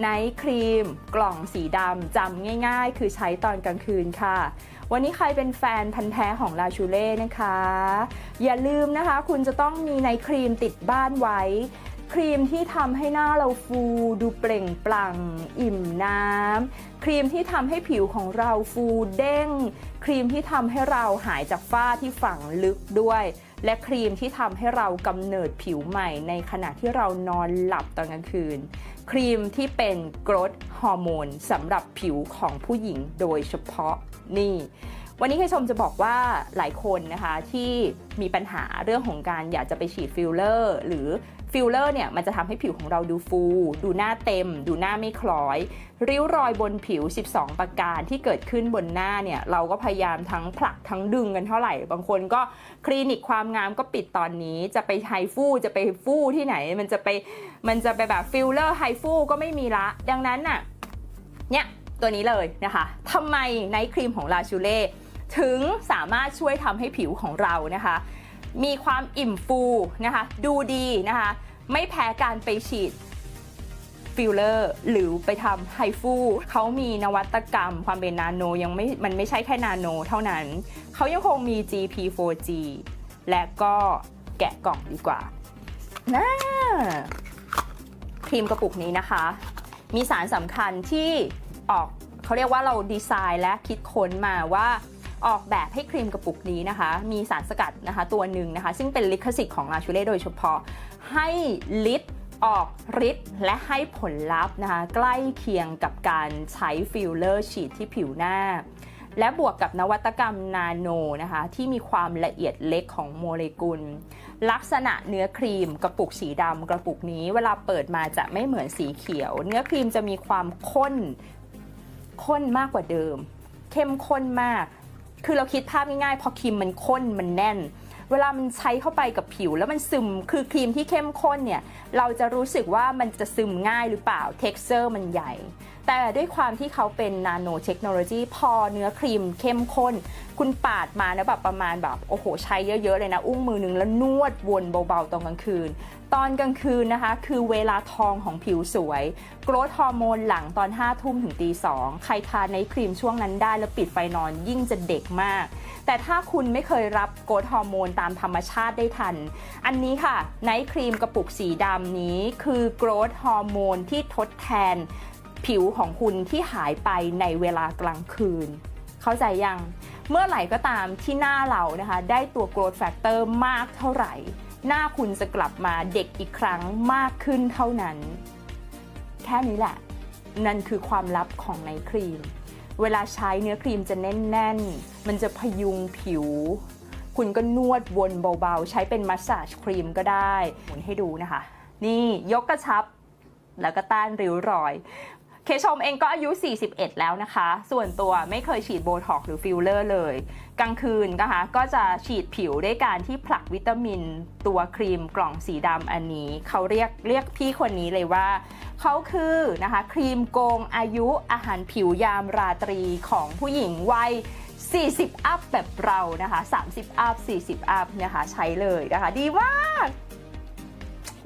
ไนท์ครีม กล่องสีดำจำง่ายๆ คือใช้ตอนกลางคืนค่ะ วันนี้ใครเป็นแฟนพันธ์แท้ของลาชูเล่นะคะ อย่าลืมนะคะ คุณจะต้องมีไนท์ครีมติดบ้านไว้ครีมที่ทำให้หน้าเราฟูดูเปล่งปลั่งอิ่มน้ำครีมที่ทำให้ผิวของเราฟูเด้ง ครีมที่ทำให้เราหายจากฝ้าที่ฝังลึกด้วย และครีมที่ทำให้เรากำเนิดผิวใหม่ในขณะที่เรานอนหลับตอนกลางคืน ครีมที่เป็นกรดฮอร์โมนสำหรับผิวของผู้หญิงโดยเฉพาะนี่ วันนี้เคชมจะบอกว่าหลายคนนะคะที่มีปัญหาเรื่องของการอยากจะไปฉีดฟิลเลอร์หรือฟิลเลอร์เนี่ยมันจะทำให้ผิวของเราดูฟู ดูหน้าเต็ม ดูหน้าไม่คล้อย ริ้วรอยบนผิว 12 ประการที่เกิดขึ้นบนหน้าเนี่ย เราก็พยายามทั้งผลักทั้งดึงกันเท่าไหร่ บางคนก็คลินิกความงามก็ปิดตอนนี้ จะไปไฮฟูจะไปฟูที่ไหน มันจะไปมันจะไปแบบฟิลเลอร์ไฮฟูก็ไม่มีละ ดังนั้นน่ะเนี่ย ตัวนี้เลยนะคะทำไมไนท์ครีมของลาชูเล่ถึงสามารถช่วยทำให้ผิวของเรานะคะ มีความอิ่มฟูนะคะ ดูดีนะคะ ไม่แพ้การไปฉีดฟิลเลอร์หรือไปทำไฮฟูเขามีนวัตกรรมความเป็นนาโนยังไม่มันไม่ใช่แค่นาโนเท่านั้น เขายังคงมี GP4G และก็แกะกล่องดีกว่าน่าครีมกระปุกนี้นะคะ มีสารสำคัญที่ ออกเขาเรียกว่าเราดีไซน์และคิดค้นมาว่าออกแบบให้ครีมกระปุกนี้นะคะ มีสารสกัดนะคะตัวหนึ่งนะคะ ซึ่งเป็นลิขสิทธิ์ของลาชูเล่โดยเฉพาะให้ลิตออกฤทธิ์และให้ผลลัพธ์นะคะ ใกล้เคียงกับการใช้ฟิลเลอร์ฉีดที่ผิวหน้า และบวกกับนวัตกรรมนาโนนะคะ ที่มีความละเอียดเล็กของโมเลกุล ลักษณะเนื้อครีมกระปุกสีดำกระปุกนี้ เวลาเปิดมาจะไม่เหมือนสีเขียว เนื้อครีมจะมีความข้น ข้นมากกว่าเดิม เข้มข้นมาก คือเราคิดภาพง่ายๆ พอครีมมันข้นมันแน่น เวลามันใช้เข้าไปกับผิวแล้วมันซึม คือครีมที่เข้มข้นเนี่ย เราจะรู้สึกว่ามันจะซึมง่ายหรือเปล่า เท็กเจอร์มันใหญ่ แต่ด้วยความที่เขาเป็นนาโนเทคโนโลยีพอเนื้อครีมเข้มข้น คุณปาดมานะแบบประมาณแบบโอ้โหใช้เยอะๆเลยนะ อุ้งมือหนึงแล้วนวดวนเบาๆตอนกลางคืน ตอนกลางคืนนะคะ คือเวลาทองของผิวสวย โกรทฮอร์โมนหลังตอน5ทุ่มถึงตีสองใครทานในครีมช่วงนั้นได้แล้วปิดไฟนอนยิ่งจะเด็กมาก แต่ถ้าคุณไม่เคยรับโกรทฮอร์โมนตามธรรมชาติได้ทัน อันนี้ค่ะไนท์ครีมกระปุกสีดำนี้คือโกรทฮอร์โมนที่ทดแทน ผิวของคุณที่หายไปในเวลากลางคืน เข้าใจยัง เมื่อไหร่ก็ตามที่หน้าเรานะคะ ได้ตัว growth factor มากเท่าไหร่ หน้าคุณจะกลับมาเด็กอีกครั้งมากขึ้นเท่านั้น แค่นี้แหละ นั่นคือความลับของในครีม เวลาใช้เนื้อครีมจะแน่นๆ มันจะพยุงผิวคุณก็นวดวนเบาๆ ใช้เป็นมัสซาจครีมก็ได้หมุนให้ดูนะคะ นี่ยกกระชับ แล้วก็ต้านริ้วรอย เคชมเองก็อายุ 41 แล้วนะคะ ส่วนตัวไม่เคยฉีดโบท็อกหรือฟิลเลอร์เลย กลางคืนนะคะ ก็จะฉีดผิวด้วยการที่ผลักวิตามิน ตัวครีมกล่องสีดำอันนี้ เขาเรียกเรียกพี่คนนี้เลยว่า เขาคือนะคะ ครีมโกงอายุอาหารผิวยามราตรีของผู้หญิงวัย40 อัพแบบเรานะคะ 30 อัพ 40 อัพนะคะ ใช้เลยนะคะ ดีมาก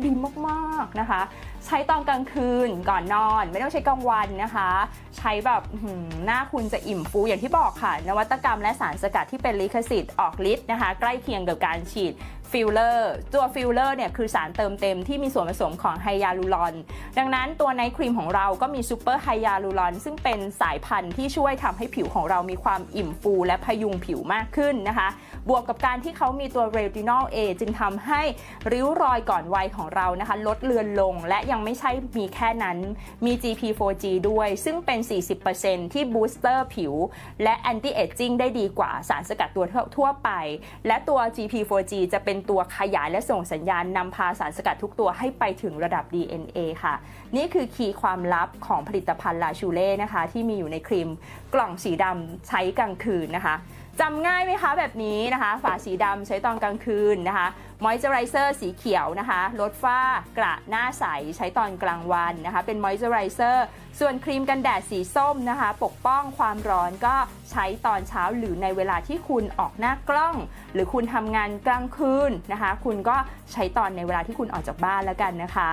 ดีมาก ๆ นะคะ ใช้ตอนกลางคืนก่อนนอน ไม่ต้องใช้กลางวันนะคะ ใช้แบบหหน้าคุณจะอิ่มฟูอย่างที่บอกค่ะ นวัตกรรมและสารสกัดที่เป็นลิขสิทธิ์ออกฤทธิ์นะคะ ใกล้เคียงกับการฉีดฟิลเลอร์ตัวฟิลเลอร์เนี่ยคือสารเติมเต็มที่มีส่วนผสมของไฮยาลูรอน ดังนั้นตัวไนท์ครีมของเราก็มีซูเปอร์ไฮยาลูรอน ซึ่งเป็นสายพันธุ์ที่ช่วยทำให้ผิวของเรามีความอิ่มฟู และพยุงผิวมากขึ้นนะคะ บวกกับการที่เขามีตัวเรตินอล A จึงทำให้ริ้วรอยก่อนวัยของเรานะคะ ลดเลือนลงและยังไม่ใช่มีแค่นั้น มี GP4G ด้วย ซึ่งเป็น 40%ที่บูสเตอร์ผิว และแอนตี้เอจจิ้งได้ดีกว่าสารสกัดตัวทั่วไป และตัว GP4G จะเป็นตัวขยายและส่งสัญญาณนำพาสารสกัดทุกตัวให้ไปถึงระดับ DNA ค่ะ นี่คือคีย์ความลับของผลิตภัณฑ์ลาชูเล่นะคะ ที่มีอยู่ในครีมกล่องสีดำใช้กลางคืนนะคะ จำง่ายไหมคะแบบนี้นะคะ ฝาสีดำใช้ตอนกลางคืนนะคะมอยเจอไรเซอร์สีเขียวนะคะลดฝ้ากระหน้าใสใช้ตอนกลางวันนะคะ เป็นมอยเจอไรเซอร์ส่วนครีมกันแดดสีส้มนะคะ ปกป้องความร้อนก็ใช้ตอนเช้าหรือในเวลาที่คุณออกหน้ากล้อง หรือคุณทำงานกลางคืนนะคะ คุณก็ใช้ตอนในเวลาที่คุณออกจากบ้านแล้วกันนะคะ